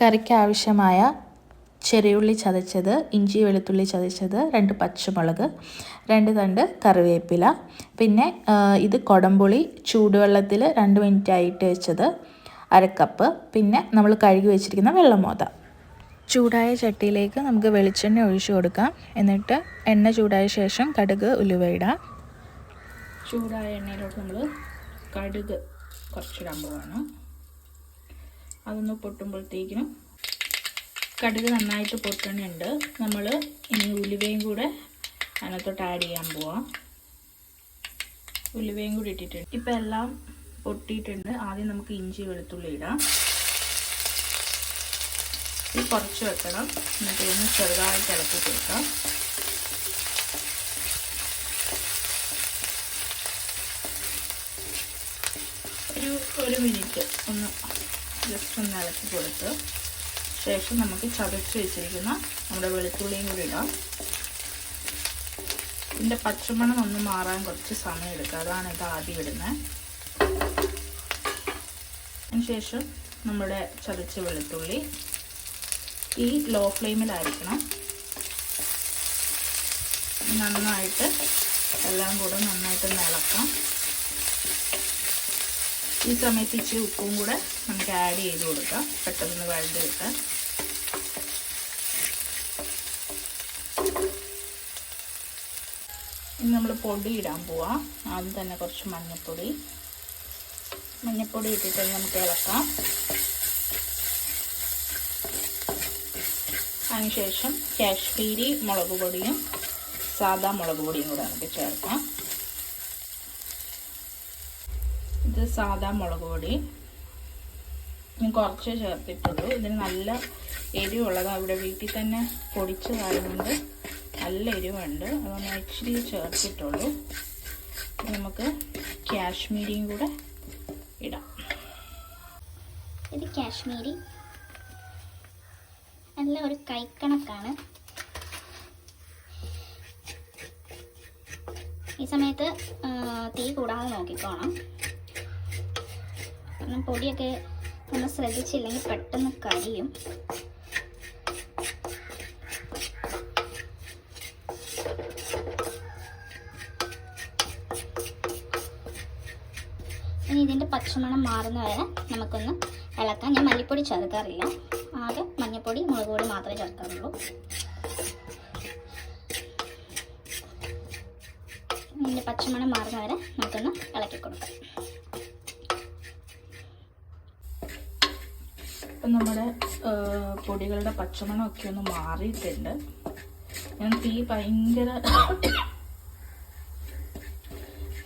കറിക്ക് ആവശ്യമായ ചെറിയുള്ളി ചതച്ചത് ഇഞ്ചി വെളുത്തുള്ളി ചതച്ചത് രണ്ട് പച്ചമുളക് രണ്ട് തണ്ട് കറിവേപ്പില പിന്നെ ഇത് കൊടംപുളി ചൂടുവെള്ളത്തിൽ രണ്ട് മിനിറ്റ് ആയിട്ട് വെച്ചത് അരക്കപ്പ് പിന്നെ നമ്മൾ കഴുകി വെച്ചിരിക്കുന്ന വെള്ളമോത. ചൂടായ ചട്ടിയിലേക്ക് നമുക്ക് വെളിച്ചെണ്ണ ഒഴിച്ചു കൊടുക്കാം. എന്നിട്ട് എണ്ണ ചൂടായ ശേഷം കടുക് ഉലുവയിടാം ചൂടായ എണ്ണയിലോട്ട് നമ്മൾ കടുക് കുറച്ചിടാൻ പോവാണ്. അതൊന്ന് പൊട്ടുമ്പോഴത്തേക്കിനും കടുക് നന്നായിട്ട് പൊട്ടണുണ്ട്. നമ്മൾ ഇനി ഉലുവയും കൂടെ അതിനകത്തോട്ട് ആഡ് ചെയ്യാൻ പോവാം. ഉലുവയും കൂടി ഇട്ടിട്ടുണ്ട്. ഇപ്പം എല്ലാം പൊട്ടിയിട്ടുണ്ട്. ആദ്യം നമുക്ക് ഇഞ്ചി വെളുത്തുള്ളി ഇടാം. ഇത് കുറച്ച് വെക്കണം. എന്നിട്ട് ഒന്ന് ചെറുതായിട്ട് ഇളക്കി കൊടുക്കാം. ഒരു ഒരു മിനിറ്റ് ഒന്ന് ജസ്റ്റ് ഒന്ന് ഇളക്കി കൊടുത്ത് ശേഷം നമുക്ക് ചതച്ച് വെച്ചിരിക്കുന്ന നമ്മുടെ വെളുത്തുള്ളിയും കൂടി ഇടാം. ഇതിന്റെ പച്ചമണം ഒന്ന് മാറാൻ കുറച്ച് സമയം എടുക്കുക അതാണ് ഇത് ആദ്യം ഇടുന്നത് അതിനുശേഷം നമ്മുടെ ചതച്ച വെളുത്തുള്ളി ഈ ലോ ഫ്ലെയിമിലായിരിക്കണം. നന്നായിട്ട് എല്ലാം കൂടെ നന്നായിട്ട് ഇളക്കാം. ഈ സമയത്ത് ഇച്ചിരി ഉപ്പും കൂടെ നമുക്ക് ആഡ് ചെയ്ത് കൊടുക്കാം. പെട്ടെന്ന് വഴണ്ട് കിട്ടാൻ. ഇനി നമ്മൾ പൊടി ഇടാൻ പോവാം. ആദ്യം തന്നെ കുറച്ച് മഞ്ഞൾപ്പൊടി മഞ്ഞൾപ്പൊടി ഇട്ടിട്ട് നമുക്ക് ഇളക്കാം. അതിനുശേഷം കാശ്മീരി മുളക് പൊടിയും സാദാ മുളക് പൊടിയും കൂടെ നമുക്ക് ചേർക്കാം. ഇത് സാദാ മുളക് പൊടി. ഞാൻ കുറച്ച് ചേർത്തിട്ടുള്ളൂ. ഇതിന് നല്ല എരിവുള്ളതാണ് ഇവിടെ വീട്ടിൽ തന്നെ പൊടിച്ചതായതുകൊണ്ട് നല്ല എരിവുണ്ട്. ഞാൻ ഇച്ചിരി ചേർത്തിട്ടുള്ളൂ. നമുക്ക് കാശ്മീരിയും കൂടെ ഇടാം. ഇത് കാശ്മീരി. നല്ല ഒരു കൈക്കണക്കാണ്. ഈ സമയത്ത് തീ കൂടാതെ നോക്കിക്കോണം. കാരണം പൊടിയൊക്കെ നമ്മൾ ശ്രദ്ധിച്ചില്ലെങ്കിൽ പെട്ടെന്ന് കരിയും. ഇനി ഇതിന്റെ പച്ചമണം മാറുന്ന വരെ നമുക്കൊന്ന് ഇളക്കാം. ഞാൻ മല്ലിപ്പൊടി ചേർക്കാറില്ല. ആകെ മഞ്ഞൾപ്പൊടി മുളക് പൊടി മാത്രമേ ചേർക്കാറുള്ളൂ. ഇതിന്റെ പച്ചമണം മാറുന്ന വരെ നമുക്കൊന്ന് ഇളക്കി കൊടുക്കാം. ഇപ്പം നമ്മുടെ പൊടികളുടെ പച്ചമണമൊക്കെ ഒന്ന് മാറിയിട്ടുണ്ട്. ഞാൻ തീ ഭയങ്കര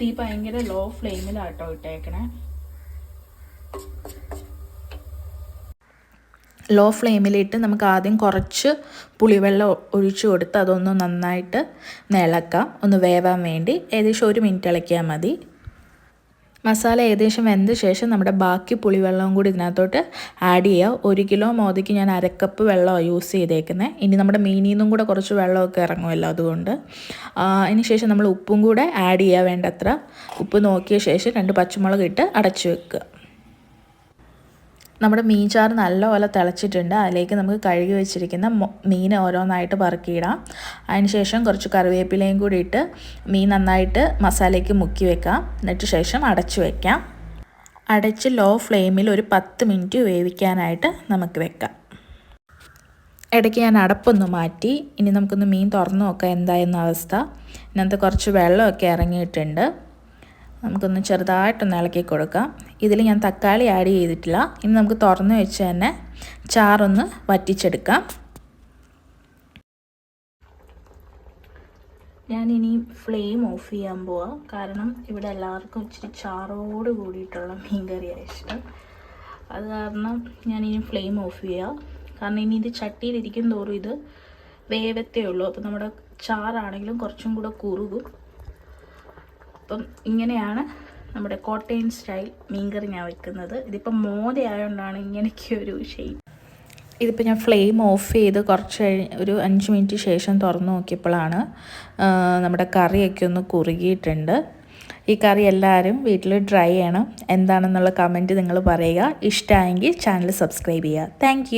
തീ ഭയങ്കര ലോ ഫ്ലെയിമിലാട്ടോ ഇട്ടേക്കണേ. ലോ ഫ്ലെയിമിലിട്ട് നമുക്ക് ആദ്യം കുറച്ച് പുളിവെള്ളം ഒഴിച്ചു കൊടുത്ത് അതൊന്ന് നന്നായിട്ട് നിളക്കാം. ഒന്ന് വേവാൻ വേണ്ടി ഏകദേശം ഒരു മിനിറ്റ് ഇളക്കിയാൽ മതി. മസാല ഏകദേശം വെന്ത ശേഷം നമ്മുടെ ബാക്കി പുളിവെള്ളവും കൂടി ഇതിനകത്തോട്ട് ആഡ് ചെയ്യുക ഒരു കിലോ മോദിക്ക് ഞാൻ അരക്കപ്പ് വെള്ളമാണ് യൂസ് ചെയ്തേക്കുന്നത്. ഇനി നമ്മുടെ മീനിൽ നിന്നും കൂടെ കുറച്ച് വെള്ളമൊക്കെ ഇറങ്ങുമല്ലോ അതുകൊണ്ട്. അതിന് ശേഷം നമ്മൾ ഉപ്പും കൂടെ ആഡ് ചെയ്യുക വേണ്ടത്ര. ഉപ്പ് നോക്കിയ ശേഷം രണ്ട് പച്ചമുളക് ഇട്ട് അടച്ചു വെക്കുക. നമ്മുടെ മീൻ ചാറ് നല്ലപോലെ തിളച്ചിട്ടുണ്ട്. അതിലേക്ക് നമുക്ക് കഴുകി വെച്ചിരിക്കുന്ന മീൻ ഓരോന്നായിട്ട് പറക്കിയിടാം. അതിനുശേഷം കുറച്ച് കറിവേപ്പിലയും കൂടി ഇട്ട് മീൻ നന്നായിട്ട് മസാലയ്ക്ക് മുക്കി വെക്കാം. എന്നിട്ട് ശേഷം അടച്ചു വെക്കാം. അടച്ച് ലോ ഫ്ലെയിമിൽ ഒരു പത്ത് മിനിറ്റ് വേവിക്കാനായിട്ട് നമുക്ക് വെക്കാം. ഇടയ്ക്ക് ഞാൻ അടപ്പൊന്ന് മാറ്റി. ഇനി നമുക്കൊന്ന് മീൻ തുറന്നു നോക്കാം എന്തായെന്ന അവസ്ഥ. ഇന്നത്തെ കുറച്ച് വെള്ളമൊക്കെ ഇറങ്ങിയിട്ടുണ്ട്. നമുക്കൊന്ന് ചെറുതായിട്ടൊന്ന് ഇളക്കി കൊടുക്കാം. ഇതിൽ ഞാൻ തക്കാളി ആഡ് ചെയ്തിട്ടില്ല. ഇനി നമുക്ക് തുറന്ന് വെച്ച് തന്നെ ചാറൊന്ന് വറ്റിച്ചെടുക്കാം. ഞാനിനി ഫ്ലെയിം ഓഫ് ചെയ്യാൻ പോവാം. കാരണം ഇവിടെ എല്ലാവർക്കും ഇച്ചിരി ചാറോട് കൂടിയിട്ടുള്ള മീൻ കറിയാണ് ഇഷ്ടം. അത് കാരണം ഞാനിനി ഫ്ലെയിം ഓഫ് ചെയ്യാം. കാരണം ഇനി ഇത് ചട്ടിയിലിരിക്കും തോറും ഇത് വേവത്തേ ഉള്ളൂ. അപ്പോൾ നമ്മുടെ ചാറാണെങ്കിലും കുറച്ചും കൂടെ കുറുകും. അപ്പം ഇങ്ങനെയാണ് നമ്മുടെ കോട്ടയം സ്റ്റൈൽ മീൻകറി ഞാൻ വെക്കുന്നത്. ഇതിപ്പം മോദയായതുകൊണ്ടാണ് ഇങ്ങനെയൊക്കെ ഒരു ഷെയ്പ്പ് ഇതിപ്പോൾ ഞാൻ ഫ്ലെയിം ഓഫ് ചെയ്ത് കുറച്ച് ഒരു അഞ്ച് മിനിറ്റ് ശേഷം തുറന്നു നോക്കിയപ്പോഴാണ് നമ്മുടെ കറിയൊക്കെ ഒന്ന് കുറുകിയിട്ടുണ്ട്. ഈ കറി എല്ലാവരും വീട്ടിൽ ട്രൈ ചെയ്യണം. എന്താണെന്നുള്ള കമന്റ് നിങ്ങൾ പറയുക. ഇഷ്ടമായെങ്കിൽ ചാനൽ സബ്സ്ക്രൈബ് ചെയ്യുക. താങ്ക്